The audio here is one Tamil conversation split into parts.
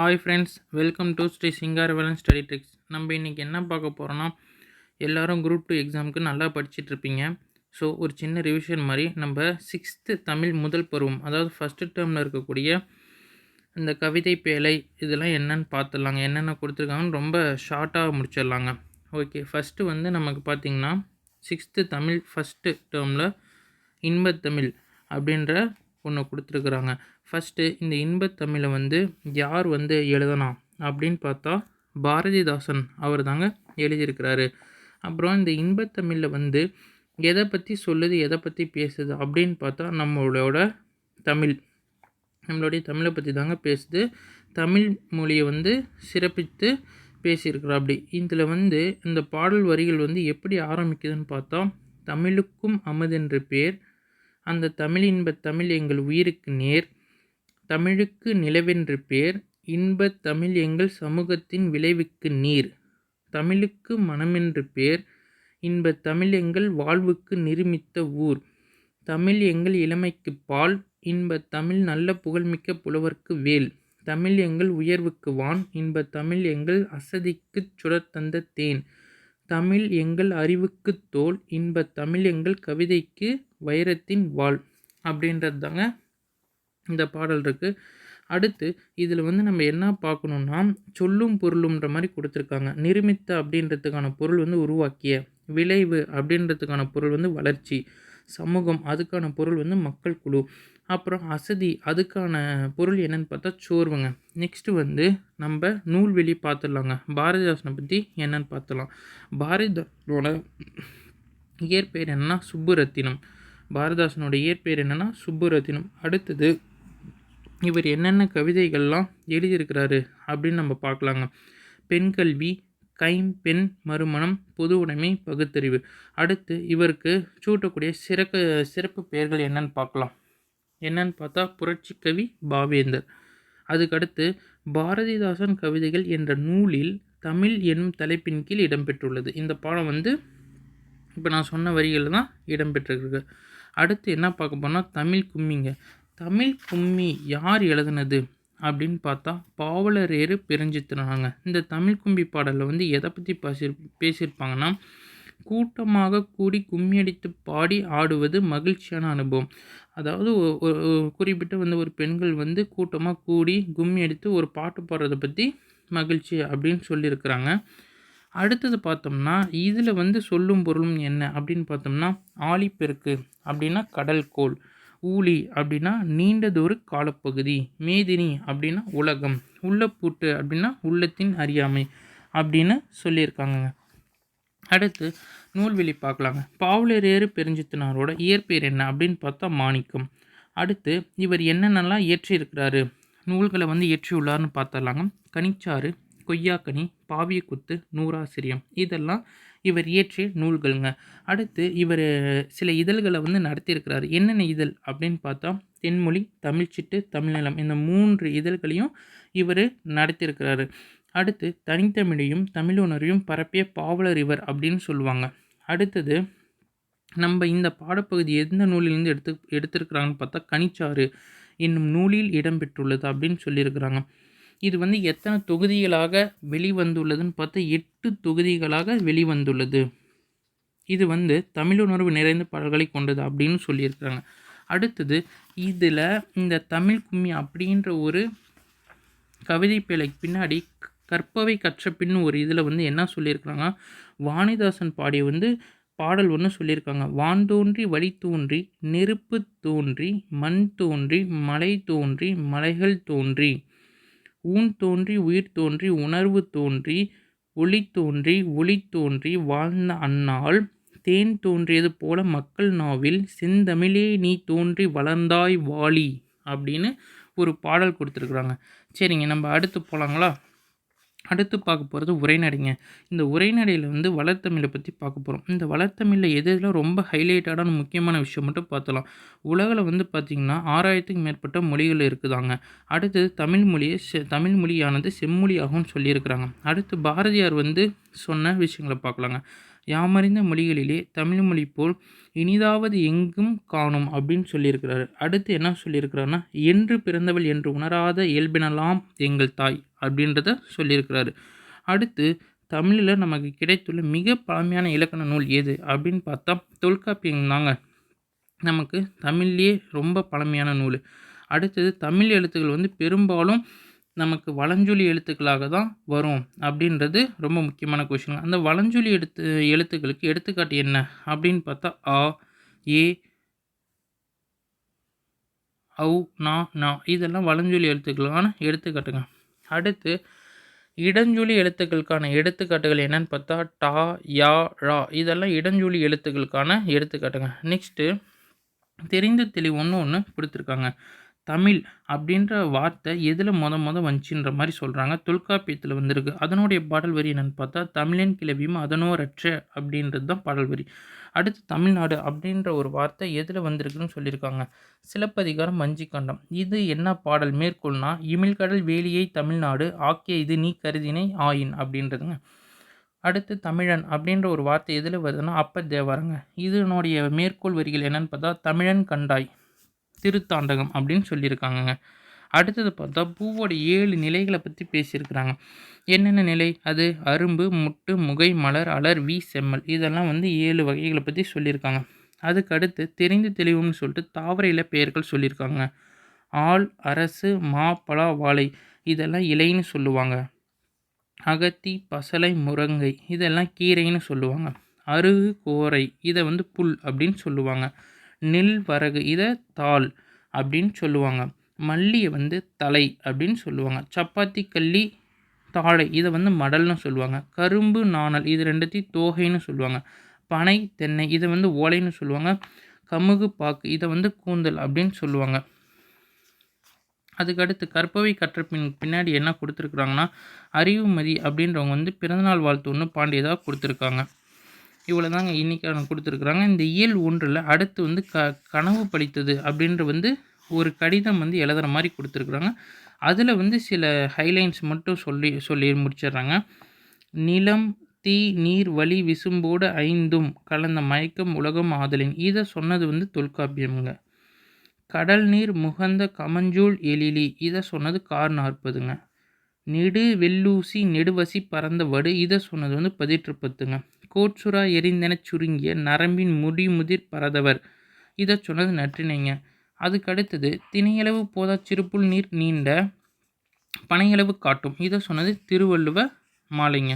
Hi friends welcome to Sri Singaravelan study tricks நம்ம இன்றைக்கி என்ன பார்க்க போகிறோன்னா எல்லாரும் குரூப் டூ எக்ஸாமுக்கு நல்லா படிச்சிட்டுருப்பீங்க ஸோ ஒரு சின்ன ரிவிஷன் மாதிரி நம்ம சிக்ஸ்த்து தமிழ் முதல் பருவம் அதாவது ஃபஸ்ட்டு டேர்மில் இருக்கக்கூடிய இந்த கவிதை பேழை இதெல்லாம் என்னன்னு பார்த்துடலாங்க. என்னென்ன கொடுத்துருக்காங்கன்னு ரொம்ப ஷார்ட்டாக முடிச்சிடலாங்க. ஓகே ஃபஸ்ட்டு வந்து நமக்கு பார்த்திங்கன்னா சிக்ஸ்த்து தமிழ் ஃபஸ்ட்டு டேர்மில் இன்பத்தமிழ் அப்படின்ற ஒன்று கொடுத்துருக்குறாங்க. ஃபஸ்ட்டு இந்த இன்பத்தமிழை வந்து யார் வந்து எழுதலாம் அப்படின்னு பார்த்தா பாரதிதாசன் அவர் தாங்க எழுதியிருக்கிறாரு. அப்புறம் இந்த இன்பத்தமிழில் வந்து எதை பற்றி சொல்லுது எதை பற்றி பேசுது அப்படின்னு பார்த்தா நம்மளோட தமிழ். நம்மளுடைய தமிழை பற்றி தாங்க பேசுது. தமிழ் மொழியை வந்து சிறப்பித்து பேசியிருக்கிறோம் அப்படி இதில் வந்து இந்த பாடல் வரிகள் வந்து எப்படி ஆரம்பிக்குதுன்னு பார்த்தா தமிழுக்கும் அமுதென்று பேர் அந்த தமிழ் இன்பத் தமிழ் எங்கள் உயிருக்கு நேர். தமிழுக்கு நிலவென்று பேர் இன்பத் தமிழ் எங்கள் சமூகத்தின் விளைவுக்கு நீர். தமிழுக்கு மனமென்று பேர் இன்பத் தமிழ் எங்கள் வாழ்வுக்கு நிருமித்த ஊர். தமிழ் எங்கள் இளமைக்கு பால் இன்பத் தமிழ் நல்ல புகழ்மிக்க புலவர்க்கு வேல். தமிழ் எங்கள் உயர்வுக்கு வான் இன்பத் தமிழ் எங்கள் அசதிக்குச் சுடர் தந்த தேன். தமிழ் எங்கள் அறிவுக்கு தோல் இன்பத் தமிழ் எங்கள் கவிதைக்கு வைரத்தின் வாள் அப்படின்றது தாங்க இந்த பாடல் இருக்குது அடுத்து இதில் வந்து நம்ம என்ன பார்க்கணுன்னா சொல்லும் பொருளுன்ற மாதிரி கொடுத்துருக்காங்க. நிருமித்த அப்படின்றதுக்கான பொருள் வந்து உருவாக்கிய விளைவு அப்படின்றதுக்கான பொருள் வந்து வளர்ச்சி. சமூகம் அதுக்கான பொருள் வந்து மக்கள் குழு. அப்புறம் அசதி அதுக்கான பொருள் என்னென்னு பார்த்தா சோர்வுங்க. நெக்ஸ்ட்டு வந்து நம்ம நூல்வெளி பார்த்துடலாங்க. பாரதிதாசனை பற்றி என்னென்னு பார்த்துடலாம். பாரதிதாசனோட இயற்பெயர் என்னென்னா சுப்புரத்தினம். பாரதிதாசனோட இயற்பெயர் என்னென்னா சுப்புரத்தினம். அடுத்தது இவர் என்னென்ன கவிதைகள்லாம் எழுதியிருக்கிறாரு அப்படின்னு நம்ம பார்க்கலாங்க. பெண் கல்வி கைம்பெண் மறுமணம் பொது உடைமை பகுத்தறிவு. அடுத்து இவருக்கு சூட்டக்கூடிய சிறக்க சிறப்பு பெயர்கள் என்னன்னு பார்க்கலாம். என்னன்னு பார்த்தா புரட்சி கவி பாவேந்தர். அதுக்கடுத்து பாரதிதாசன் கவிதைகள் என்ற நூலில் தமிழ் என்னும் தலைப்பின் கீழ் இடம்பெற்றுள்ளது. இந்த பாடம் வந்து இப்போ நான் சொன்ன வரிகளில் தான் இடம்பெற்றிருக்கு. அடுத்து என்ன பார்க்க போனால் தமிழ் கும்மிங்க. தமிழ் கும்மி யார் எழுதுனது? அப்படின்னு பார்த்தா பாவலரேறு பெருஞ்சித்திரனாங்க. இந்த தமிழ் கும்பி பாடலில் வந்து எதை பற்றி பேசி பேசியிருப்பாங்கன்னா கூட்டமாக கூடி கும்மி அடித்து பாடி ஆடுவது மகிழ்ச்சியான அனுபவம். அதாவது குறிப்பிட்ட வந்து ஒரு பெண்கள் வந்து கூட்டமாக கூடி கும்மி அடித்து ஒரு பாட்டு பாடுறதை பற்றி மகிழ்ச்சி அப்படின்னு சொல்லியிருக்கிறாங்க. அடுத்தது பார்த்தோம்னா இதில் வந்து சொல்லும் பொருளும் என்ன அப்படின்னு பார்த்தோம்னா ஆழிப்பெருக்கு அப்படின்னா கடல்கோள் ஊழி அப்படின்னா நீண்டதொரு காலப்பகுதி மேதினி அப்படின்னா உலகம் உள்ளப்பூட்டு அப்படின்னா உள்ளத்தின் அறியாமை அப்படின்னு சொல்லியிருக்காங்கங்க. அடுத்து நூல்வெளி பார்க்கலாங்க. பாவலரேறு பெருஞ்சித்தனாரோட இயற்பெயர் என்ன அப்படின்னு பார்த்தா மாணிக்கம். அடுத்து இவர் என்னென்னலாம் இயற்றியிருக்கிறாரு? நூல்களை வந்து இயற்றியுள்ளார்னு பார்த்தலாங்க கனிச்சாறு கொய்யாக்கனி பாவியக்குத்து நூறாசிரியம். இதெல்லாம் இவர் இயற்றிய நூல்களுங்க. அடுத்து இவர் சில இதழ்களை வந்து நடத்தியிருக்கிறார். என்னென்ன இதழ் அப்படின்னு பார்த்தா தென்மொழி தமிழ்ச்சிட்டு தமிழ்நிலம் இந்த மூன்று இதழ்களையும் இவர் நடத்தியிருக்கிறாரு. அடுத்து தனித்தமிழையும் தமிழுணரையும் பரப்பிய பாவலர் இவர் அப்படின்னு சொல்லுவாங்க. அடுத்தது நம்ம இந்த பாடப்பகுதி எந்த நூலிலிருந்து எடுத்து எடுத்திருக்கிறாங்கன்னு பார்த்தா கனிச்சாறு என்னும் நூலில் இடம்பெற்றுள்ளது அப்படின்னு சொல்லியிருக்கிறாங்க. இது வந்து எத்தனை தொகுதிகளாக வெளிவந்துள்ளதுன்னு பார்த்தா எட்டு தொகுதிகளாக வெளிவந்துள்ளது. இது வந்து தமிழுணர்வு நிறைந்த பாடல்களை கொண்டது அப்படின்னு சொல்லியிருக்கிறாங்க. அடுத்தது இதில் இந்த தமிழ் கும்மி அப்படின்ற ஒரு கவிதை பிழைக்கு பின்னாடி கற்பவை கற்ற பின் ஒரு இதில் வந்து என்ன சொல்லியிருக்கிறாங்க? வாணிதாசன் பாடிய வந்து பாடல் ஒன்று சொல்லியிருக்காங்க. வான் தோன்றி வழி தோன்றி நெருப்பு தோன்றி மண் தோன்றி மலை தோன்றி மலைகள் தோன்றி. ஊன் தோன்றி உயிர் தோன்றி உணர்வு தோன்றி ஒளி தோன்றி ஒளி தோன்றி வாழ்ந்த அந்நாள் தேன் தோன்றியது போல மக்கள் நாவில் செந்தமிழே நீ தோன்றி வளர்ந்தாய் வாலி அப்படின்னு ஒரு பாடல் கொடுத்துருக்குறாங்க. சரிங்க நம்ம அடுத்து போகலாங்களா அடுத்து பார்க்க போகிறது உரைநடைங்க இந்த உரைநடையில் வந்து வளர்த்தமிழை பற்றி பார்க்க போகிறோம் இந்த வளர்த்தமிழில் எதெல்லாம் ரொம்ப ஹைலைட்டடான முக்கியமான விஷயம் மட்டும் பார்த்தலாம். உலகில் வந்து பார்த்திங்கன்னா ஆறாயிரத்துக்கும் மேற்பட்ட மொழிகள் இருக்குதாங்க. அடுத்தது தமிழ் மொழியை செ தமிழ் மொழியானது செம்மொழியாகவும் சொல்லியிருக்கிறாங்க. அடுத்து பாரதியார் வந்து சொன்ன விஷயங்களை பார்க்கலாங்க. யாமறிந்த மொழிகளிலே தமிழ் மொழி போல் இனிதாவது எங்கும் காணும் அப்படின்னு சொல்லியிருக்கிறாரு. அடுத்து என்ன சொல்லியிருக்கிறாருன்னா என்று பிறந்தவள் என்று உணராத இயல்பினலாம் எங்கள் தாய் அப்படின்றத சொல்லியிருக்கிறாரு. அடுத்து தமிழில் நமக்கு கிடைத்துள்ள மிக பழமையான இலக்கண நூல் எது? அப்படின்னு பார்த்தா தொல்காப்பியம் தாங்க. நமக்கு தமிழ்லேயே ரொம்ப பழமையான நூல். அடுத்தது தமிழ் எழுத்துக்கள் வந்து பெரும்பாலும் நமக்கு வளஞ்சொலி எழுத்துக்களாக தான் வரும் அப்படின்றது ரொம்ப முக்கியமான கொஷின் அந்த வளஞ்சொலி எழுத்து எழுத்துக்களுக்கு எடுத்துக்காட்டு என்ன அப்படின்னு பார்த்தா ஆ ஏ ஔ நா நா. இதெல்லாம் வளஞ்சொலி எழுத்துக்களுக்கான எடுத்துக்காட்டுங்க. அடுத்து இடஞ்சொலி எழுத்துக்களுக்கான எடுத்துக்காட்டுகள் என்னன்னு பார்த்தா டா யா ரா. இதெல்லாம் இடஞ்சொலி எழுத்துக்களுக்கான எடுத்துக்காட்டுங்க. நெக்ஸ்ட்டு தெரிந்த தெளிவு ஒன்று ஒன்று கொடுத்துருக்காங்க. தமிழ் அப்படின்ற வார்த்தை எதில் மொத மொத வந்துச்சுன்ற மாதிரி சொல்கிறாங்க தொல்காப்பியத்தில் வந்திருக்கு. அதனுடைய பாடல் வரி என்னென்னு பார்த்தா தமிழன் கிளவியும் அதனோரற்ற அப்படின்றது தான் பாடல் வரி. அடுத்து தமிழ்நாடு அப்படின்ற ஒரு வார்த்தை எதில் வந்திருக்குன்னு சொல்லியிருக்காங்க. சிலப்பதிகாரம் வஞ்சிக்கண்டம் இது என்ன பாடல்? மேற்கொள்னா இமிழ்கடல் வேலியை தமிழ்நாடு ஆக்கிய இது நீ கருதினை ஆயின் அப்படின்றதுங்க. அடுத்து தமிழன் அப்படின்ற ஒரு வார்த்தை எதில் வருதுன்னா அப்ப தேவாரங்க. இதனுடைய மேற்கோள் வரிகள் என்னென்னு பார்த்தா தமிழன் கண்டாய். திருத்தாண்டகம் அப்படின்னு சொல்லியிருக்காங்கங்க. அடுத்தது பார்த்தா பூவோட ஏழு நிலைகளை பற்றி பேசியிருக்கிறாங்க. என்னென்ன நிலை? அது அரும்பு முட்டு முகை மலர் அலர் வி செம்மல். இதெல்லாம் வந்து ஏழு வகைகளை பற்றி சொல்லியிருக்காங்க. அதுக்கு அடுத்து தெரிந்து தெளிவுன்னு சொல்லிட்டு தாவர இல பெயர்கள் சொல்லியிருக்காங்க. ஆள் அரசு மா பலா வாழை. இதெல்லாம் இலைன்னு சொல்லுவாங்க. அகத்தி பசலை முருங்கை. இதெல்லாம் கீரைன்னு சொல்லுவாங்க. அருகு கோரை. இதை வந்து புல் அப்படின்னு சொல்லுவாங்க. நெல் வரகு இதை தாள் அப்படின்னு சொல்லுவாங்க. மல்லியை வந்து தலை அப்படின்னு சொல்லுவாங்க. சப்பாத்தி கள்ளி தாழை இதை வந்து மடல்னு சொல்லுவாங்க. கரும்பு நாணல் இது ரெண்டுத்தையும் தோகைன்னு சொல்லுவாங்க. பனை தென்னை இதை வந்து ஓலைன்னு சொல்லுவாங்க. கமுகு பாக்கு இதை வந்து கூந்தல் அப்படின்னு சொல்லுவாங்க. அதுக்கடுத்து கற்பவை கற்ற பின் பின்னாடி என்ன கொடுத்துருக்குறாங்கன்னா அறிவுமதி அப்படின்றவங்க வந்து பிறந்தநாள் வாழ்த்து ஒன்று பாண்டியதாக கொடுத்துருக்காங்க. இவ்வளோ தாங்க இன்றைக்கான கொடுத்துருக்குறாங்க. இந்த இயல் ஒன்றில் அடுத்து வந்து க கனவு படித்தது அப்படின்ற வந்து ஒரு கடிதம் வந்து எழுதுகிற மாதிரி கொடுத்துருக்குறாங்க. அதில் வந்து சில ஹைலைன்ஸ் மட்டும் சொல்லி சொல்லி முடிச்சிடுறாங்க. நிலம் தீ நீர் வலி விசும்போடு ஐந்தும் கலந்த மயக்கம் உலகம் ஆதலின். இதை சொன்னது வந்து தொல்காப்பியமுங்க. கடல் நீர் முகந்த கமஞ்சூல் எழிலி. இதை சொன்னது கார் நாற்பதுங்க. நெடு வெள்ளூசி நெடுவசி பறந்த வடு. இதை சொன்னது வந்து பதிற்றுப்பத்துங்க. கோட்சுரா எரிந்தெனச் சுருங்கிய நரம்பின் முடி முதிர் பரதவர். இதை சொன்னது நற்றினைங்க அதுக்கு அடுத்தது திணையளவு போதா சிறுப்புள் நீர் நீண்ட பனையளவு காட்டும். இதை சொன்னது திருவள்ளுவ மாலைங்க.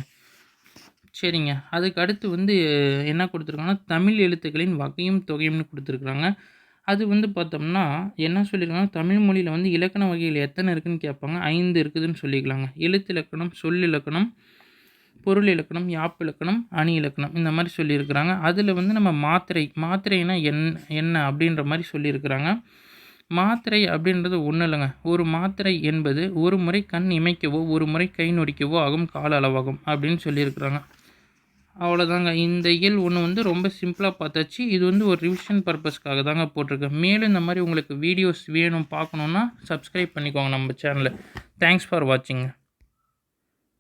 சரிங்க. அதுக்கு அடுத்து வந்து என்ன கொடுத்துருக்காங்கன்னா தமிழ் எழுத்துக்களின் வகையும் தொகையும்னு கொடுத்துருக்குறாங்க. அது வந்து பார்த்தோம்னா என்ன சொல்லியிருக்காங்க தமிழ் மொழியில் வந்து இலக்கண வகைகள் எத்தனை இருக்குதுன்னு கேட்பாங்க. ஐந்து இருக்குதுன்னு சொல்லிக்கலாங்க. எழுத்து இலக்கணம் சொல் இலக்கணம் பொருள் இலக்கணம் யாப்பு இலக்கணம் அணி இலக்கணம் இந்த மாதிரி சொல்லியிருக்கிறாங்க. அதில் வந்து நம்ம மாத்திரை மாத்திரைனா என் என்ன அப்படின்ற மாதிரி சொல்லியிருக்கிறாங்க. மாத்திரை அப்படின்றது ஒன்றும் இல்லைங்க. ஒரு மாத்திரை என்பது ஒரு முறை கண் இமைக்கவோ ஒரு முறை கை நொடிக்கவோ ஆகும் கால அளவாகும் அப்படின்னு சொல்லியிருக்கிறாங்க. அவ்வளோதாங்க இந்த இயல் ஒன்று வந்து ரொம்ப சிம்பிளாக பார்த்தாச்சு. இது வந்து ஒரு ரிவிஷன் பர்பஸ்க்காக தாங்க போட்டிருக்கேன் மேலும் இந்த மாதிரி உங்களுக்கு வீடியோஸ் வேணும் பார்க்கணுன்னா சப்ஸ்கிரைப் பண்ணிக்கோங்க நம்ம சேனலை தேங்க்ஸ் ஃபார் வாட்சிங்க